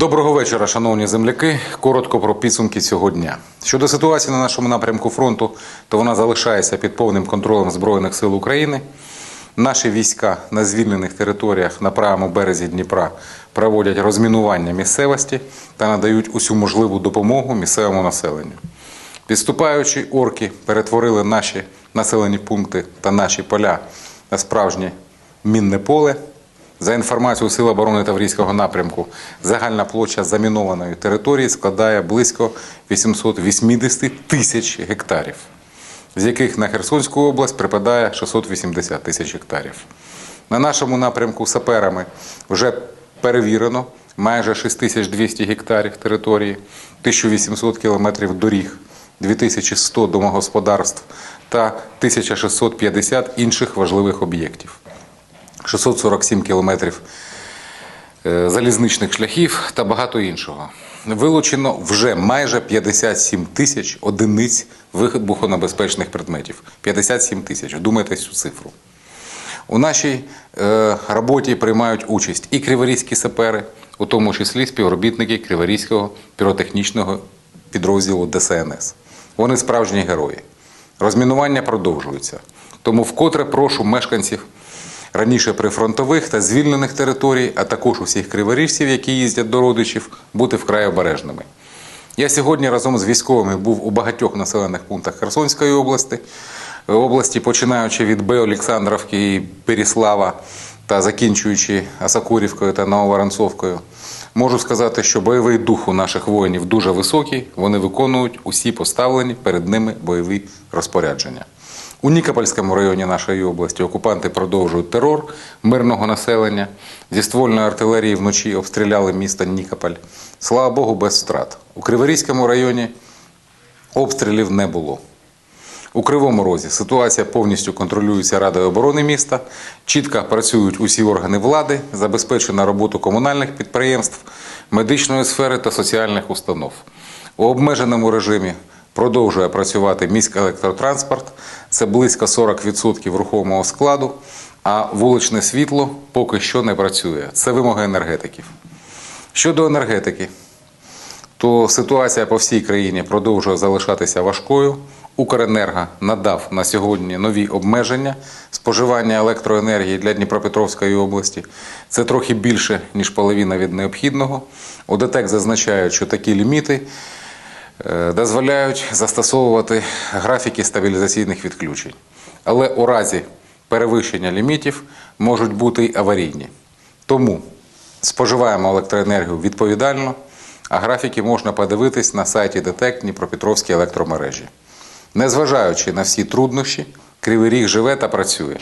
Доброго вечора, шановні земляки. Коротко про підсумки цього дня. Щодо ситуації на нашому напрямку фронту, то вона залишається під повним контролем Збройних сил України. Наші війська на звільнених територіях на правому березі Дніпра проводять розмінування місцевості та надають усю можливу допомогу місцевому населенню. Підступаючі орки перетворили наші населені пункти та наші поля на справжнє мінне поле. За інформацією Сил оборони Таврійського напрямку, загальна площа замінованої території складає близько 880 тисяч гектарів, з яких на Херсонську область припадає 680 тисяч гектарів. На нашому напрямку саперами вже перевірено майже 6200 гектарів території, 1800 кілометрів доріг, 2100 домогосподарств та 1650 інших важливих об'єктів. 647 кілометрів е, залізничних шляхів та багато іншого. Вилучено вже майже 57 тисяч одиниць вибухонебезпечних предметів. 57 тисяч. Вдумайтесь цю цифру. У нашій е, роботі приймають участь і криворізькі сапери, у тому числі співробітники Криворізького піротехнічного підрозділу ДСНС. Вони справжні герої. Розмінування продовжується. Тому вкотре прошу мешканців раніше прифронтових та звільнених територій, а також усіх криворіжців, які їздять до родичів, бути вкрай обережними. Я сьогодні разом з військовими був у багатьох населених пунктах Херсонської області, області, починаючи від Б. Олександровки і Переслава та закінчуючи Асакурівкою та Нововоронцовкою. Можу сказати, що бойовий дух у наших воїнів дуже високий. Вони виконують усі поставлені перед ними бойові розпорядження. У Нікопольському районі нашої області окупанти продовжують терор мирного населення. Зі ствольної артилерії вночі обстріляли місто Нікополь. Слава Богу, без втрат. У Криворізькому районі обстрілів не було. У Кривому Розі ситуація повністю контролюється Радою оборони міста. Чітко працюють усі органи влади, забезпечена роботу комунальних підприємств, медичної сфери та соціальних установ. У обмеженому режимі продовжує працювати міський електротранспорт. Це близько 40% рухомого складу, а вуличне світло поки що не працює. Це вимоги енергетиків. Щодо енергетики, то ситуація по всій країні продовжує залишатися важкою. Укренерго надав на сьогодні нові обмеження споживання електроенергії для Дніпропетровської області. Це трохи більше, ніж половина від необхідного. ОДТЕК зазначають, що такі ліміти дозволяють застосовувати графіки стабілізаційних відключень. Але у разі перевищення лімітів можуть бути й аварійні. Тому споживаємо електроенергію відповідально, а графіки можна подивитись на сайті ДТЕК Дніпропетровські електромережі. Незважаючи на всі труднощі, Кривий Ріг живе та працює.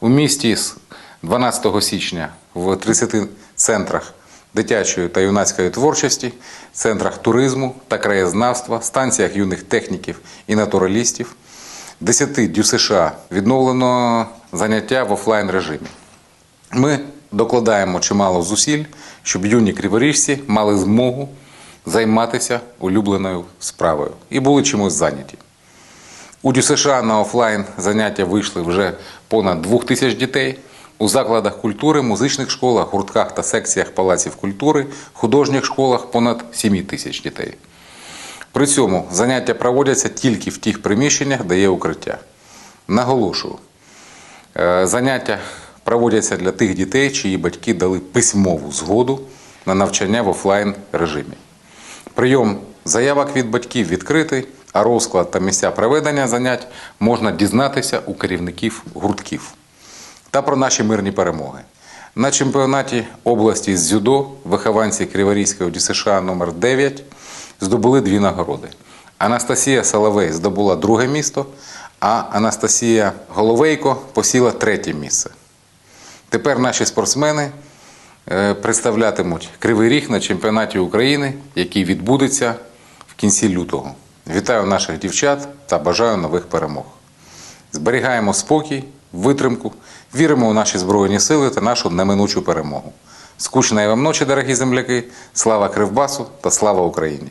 У місті з 12 січня в 30 центрах дитячої та юнацької творчості, центрах туризму та краєзнавства, станціях юних техніків і натуралістів, 10 ДЮСШ відновлено заняття в офлайн режимі. Ми докладаємо чимало зусиль, щоб юні криворіжці мали змогу займатися улюбленою справою і були чимось зайняті. У ДЮСШ на офлайн заняття вийшли вже понад двох тисяч дітей. У закладах культури, музичних школах, гуртках та секціях палаців культури, художніх школах понад 7 тисяч дітей. При цьому заняття проводяться тільки в тих приміщеннях, де є укриття. Наголошую, е, заняття проводяться для тих дітей, чиї батьки дали письмову згоду на навчання в офлайн режимі. Прийом заявок від батьків відкритий, а розклад та місця проведення занять можна дізнатися у керівників гуртків. Та про наші мирні перемоги. На чемпіонаті області з дзюдо вихованці Криворізького ДЮСШ номер 9 здобули дві нагороди. Анастасія Соловей здобула друге місто, а Анастасія Головейко посіла третє місце. Тепер наші спортсмени е, представлятимуть Кривий Ріг на чемпіонаті України, який відбудеться в кінці лютого. Вітаю наших дівчат та бажаю нових перемог. Зберігаємо спокій, витримку, віримо у наші Збройні сили та нашу неминучу перемогу. Скучної вам ночі, дорогі земляки! Слава Кривбасу та слава Україні!